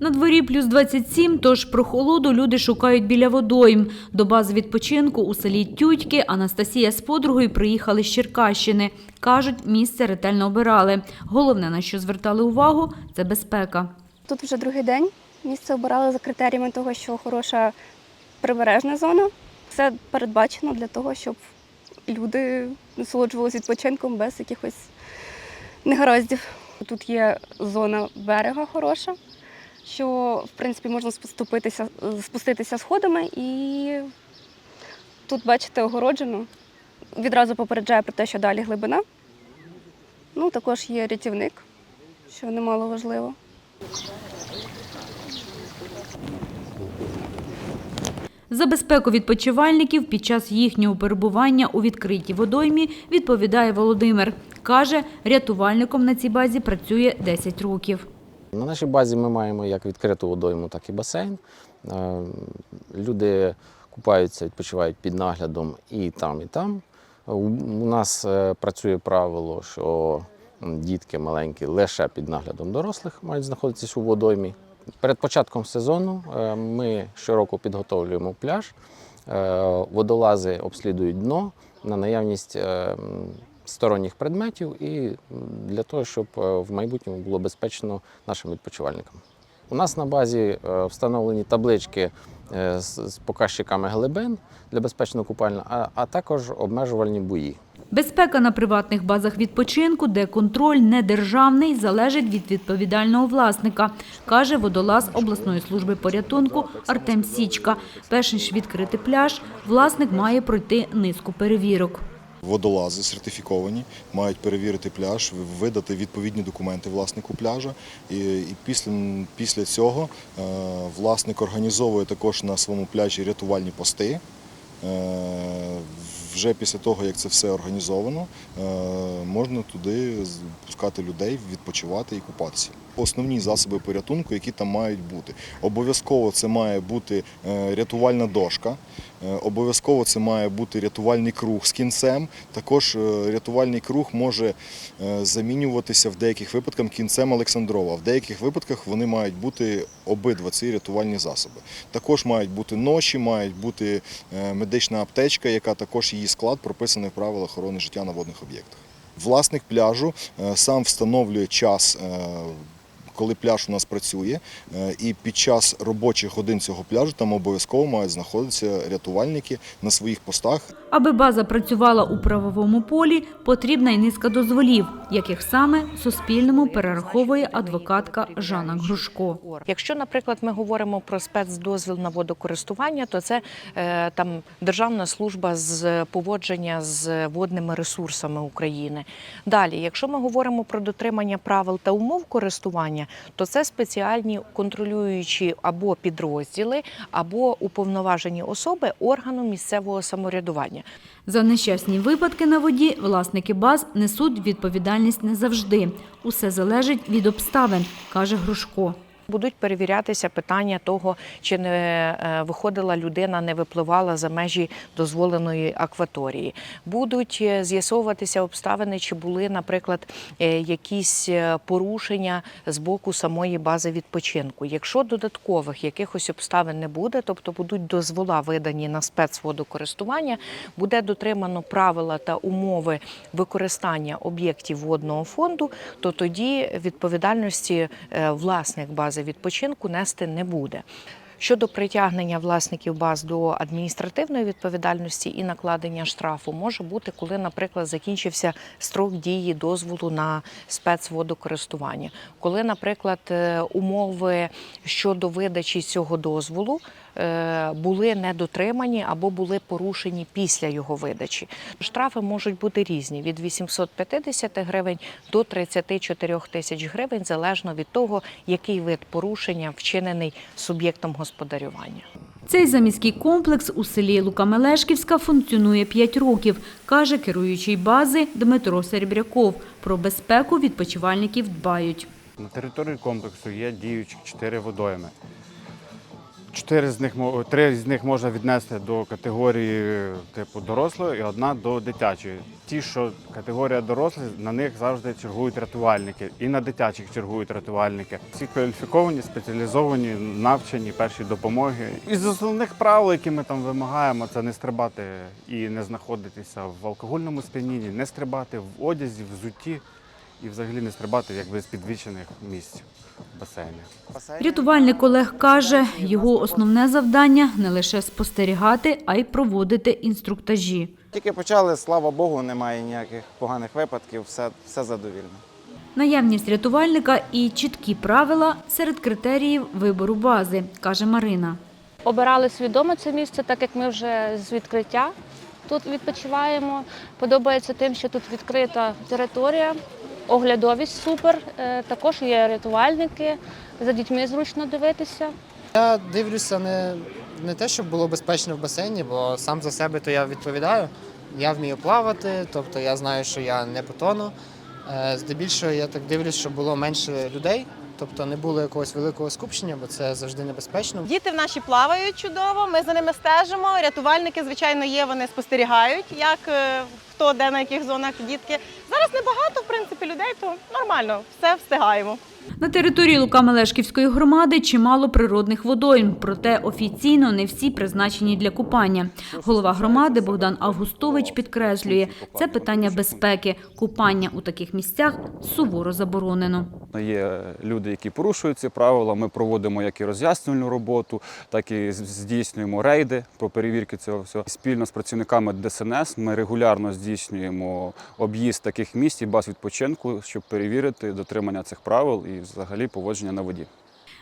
На дворі плюс 27, тож прохолоду люди шукають біля водойм. До бази відпочинку у селі Тютьки Анастасія з подругою приїхали з Черкащини. Кажуть, місце ретельно обирали. Головне, на що звертали увагу, це безпека. Тут вже другий день. Місце обирали за критеріями того, що хороша прибережна зона. Все передбачено для того, щоб люди насолоджувалися відпочинком без якихось негараздів. Тут є зона берега хороша, що в принципі можна спуститися, спуститися сходами і тут, бачите, огороджено. Відразу попереджає про те, що далі глибина. Ну, також є рятівник, що немало важливо. За безпеку відпочивальників під час їхнього перебування у відкритій водоймі відповідає Володимир. Каже, рятувальником на цій базі працює 10 років. На нашій базі ми маємо як відкриту водойму, так і басейн. Е, Люди купаються, відпочивають під наглядом і там, і там. У нас е, працює правило, що дітки маленькі лише під наглядом дорослих мають знаходитися у водоймі. Перед початком сезону е, ми щороку підготовлюємо пляж. Водолази обслідують дно на наявність сторонніх предметів і для того, щоб е, в майбутньому було безпечно нашим відпочивальникам. У нас на базі е, встановлені таблички е, з показчиками глибин для безпечного купальня, а також обмежувальні бої. Безпека на приватних базах відпочинку, де контроль не державний, залежить від відповідального власника, каже водолаз обласної служби порятунку Артем Січка. Перш ніж відкрити пляж, власник має пройти низку перевірок. Водолази сертифіковані, мають перевірити пляж, видати відповідні документи власнику пляжа. І, і після, після цього е, власник організовує також на своєму пляжі рятувальні пости. Е, Вже після того, як це все організовано, е, можна туди пускати людей, відпочивати і купатися. Основні засоби порятунку, які там мають бути. Обов'язково це має бути е, рятувальна дошка, е, обов'язково це має бути рятувальний круг з кінцем. Також е, рятувальний круг може замінюватися в деяких випадках кінцем Олександрова. В деяких випадках вони мають бути обидва ці рятувальні засоби. Також мають бути ноші, мають бути медична аптечка, яка також її склад прописаний в правилах охорони життя на водних об'єктах. Власник пляжу сам встановлює час. Коли пляж у нас працює, е, і під час робочих годин цього пляжу там обов'язково мають знаходитися рятувальники на своїх постах. Аби база працювала у правовому полі, потрібна й низка дозволів, яких саме Суспільному перераховує адвокатка Жанна Грушко. Якщо, наприклад, ми говоримо про спецдозвіл на водокористування, то це е, там Державна служба з поводження з водними ресурсами України. Далі, якщо ми говоримо про дотримання правил та умов користування, то це спеціальні контролюючі або підрозділи, або уповноважені особи органу місцевого самоврядування. За нещасні випадки на воді власники баз несуть відповідальність не завжди. Усе залежить від обставин, каже Грушко. Будуть перевірятися питання того, чи не е, виходила людина, не випливала за межі дозволеної акваторії. Будуть е, з'ясовуватися обставини, чи були, наприклад, е, якісь порушення з боку самої бази відпочинку. Якщо додаткових якихось обставин не буде, тобто будуть дозвола видані на спецводокористування, буде дотримано правила та умови використання об'єктів водного фонду, то тоді відповідальності власник бази відпочинку нести не буде. Щодо притягнення власників баз до адміністративної відповідальності і накладення штрафу. Може бути, коли, наприклад, закінчився строк дії дозволу на спецводокористування, коли, наприклад, е, умови щодо видачі цього дозволу е, були недотримані або були порушені після його видачі. Штрафи можуть бути різні від 850 гривень до 34 тисяч гривень, залежно від того, який вид порушення вчинений суб'єктом господарювання. Цей заміський комплекс у селі Лука-Мелешківська функціонує 5 років, каже керуючий бази Дмитро Серебряков. Про безпеку відпочивальників дбають. На території комплексу є діючі чотири водойми. Чотири з них три з них можна віднести до категорії типу дорослої і одна до дитячої. Ті, що категорія дорослих, на них завжди чергують рятувальники, і на дитячих чергують рятувальники. Всі кваліфіковані, спеціалізовані, навчені перші допомоги. Із основних правил, які ми там вимагаємо, це не стрибати і не знаходитися в алкогольному сп'янінні, не стрибати в одязі, взутті і взагалі не стрибати якби з підвищених місць в басейні. Рятувальник Олег каже, його основне завдання не лише спостерігати, а й проводити інструктажі. Тільки почали, слава Богу, немає ніяких поганих випадків, все, все задовільно. Наявність рятувальника і чіткі правила серед критеріїв вибору бази, каже Марина. Обирали свідомо це місце, так як ми вже з відкриття тут відпочиваємо. Подобається тим, що тут відкрита територія, оглядовість супер. Е, Також є рятувальники, за дітьми зручно дивитися. Я дивлюся не, не те, щоб було безпечно в басейні, бо сам за себе то я відповідаю. Я вмію плавати, тобто я знаю, що я не потону. Е, Здебільшого я так дивлюсь, щоб було менше людей, тобто не було якогось великого скупчення, бо це завжди небезпечно. Діти в наші плавають чудово. Ми за ними стежимо. Рятувальники, звичайно, є. Вони спостерігають, як е, хто де на яких зонах дітки. Зараз небагато, в принципі, людей, то нормально, все встигаємо. На території Лука-Мелешківської громади чимало природних водойм, проте офіційно не всі призначені для купання. Голова громади Богдан Августович підкреслює, це питання безпеки. Купання у таких місцях суворо заборонено. Є люди, які порушують ці правила. Ми проводимо як і роз'яснювальну роботу, так і здійснюємо рейди по перевірці цього всього. Спільно з працівниками ДСНС ми регулярно здійснюємо об'їзд таких місць і баз відпочинку, щоб перевірити дотримання цих правил і взагалі поводження на воді.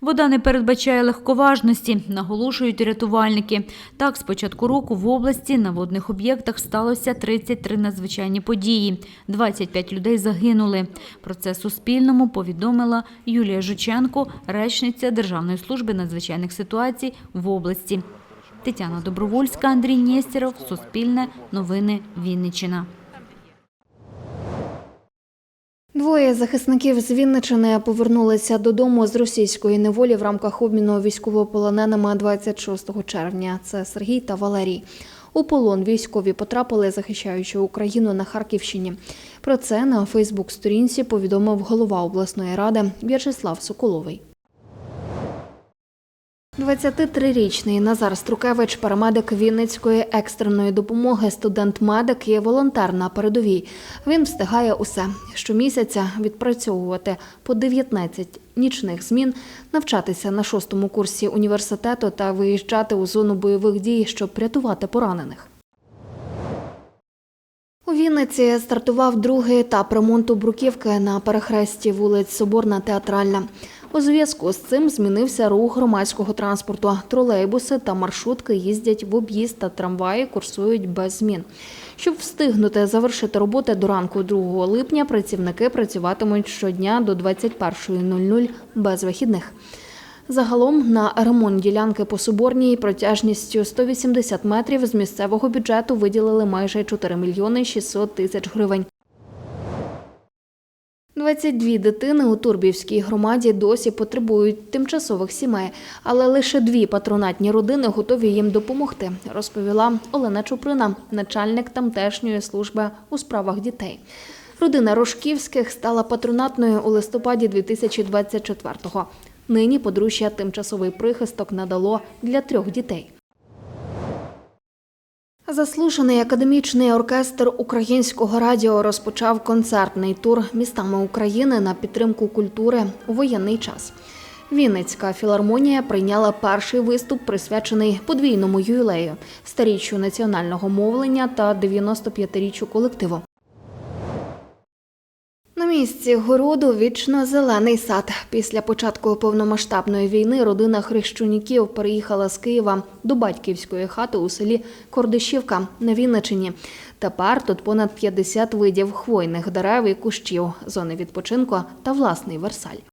Вода не передбачає легковажності, наголошують рятувальники. Так, з початку року в області на водних об'єктах сталося 33 надзвичайні події. 25 людей загинули. Про це Суспільному повідомила Юлія Жученко, речниця Державної служби надзвичайних ситуацій в області. Тетяна Добровольська, Андрій Нєстєров, Суспільне, Новини Вінниччина. Двоє захисників з Вінничини повернулися додому з російської неволі в рамках обміну військовополоненими 26 червня. Це Сергій та Валерій. У полон військові потрапили, захищаючи Україну на Харківщині. Про це на Фейсбук-сторінці повідомив голова обласної ради В'ячеслав Соколовий. 23-річний Назар Струкевич, парамедик Вінницької екстреної допомоги, студент-медик і волонтер на передовій. Він встигає усе щомісяця відпрацьовувати по 19 нічних змін, навчатися на шостому курсі університету та виїжджати у зону бойових дій, щоб рятувати поранених. У Вінниці стартував другий етап ремонту бруківки на перехресті вулиць Соборна Театральна. У зв'язку з цим змінився рух громадського транспорту. Тролейбуси та маршрутки їздять в об'їзд та трамваї курсують без змін. Щоб встигнути завершити роботи до ранку 2 липня, працівники працюватимуть щодня до 21.00 без вихідних. Загалом на ремонт ділянки по Соборній протяжністю 180 метрів з місцевого бюджету виділили майже 4 мільйони 600 тисяч гривень. 22 дитини у Турбівській громаді досі потребують тимчасових сімей, але лише дві патронатні родини готові їм допомогти, розповіла Олена Чуприна, начальник тамтешньої служби у справах дітей. Родина Рожківських стала патронатною у листопаді 2024-го. Нині подружжя тимчасовий прихисток надало для трьох дітей. Заслушаний академічний оркестр українського радіо розпочав концертний тур містами України на підтримку культури у воєнний час. Вінницька філармонія прийняла перший виступ, присвячений подвійному ювілею, старіччю національного мовлення та 95-річчю колективу. Місці городу вічно зелений сад. Після початку повномасштабної війни родина Хрещуніків переїхала з Києва до батьківської хати у селі Кордишівка на Вінничині. Тепер тут понад 50 видів хвойних дерев і кущів, зони відпочинку та власний Версаль.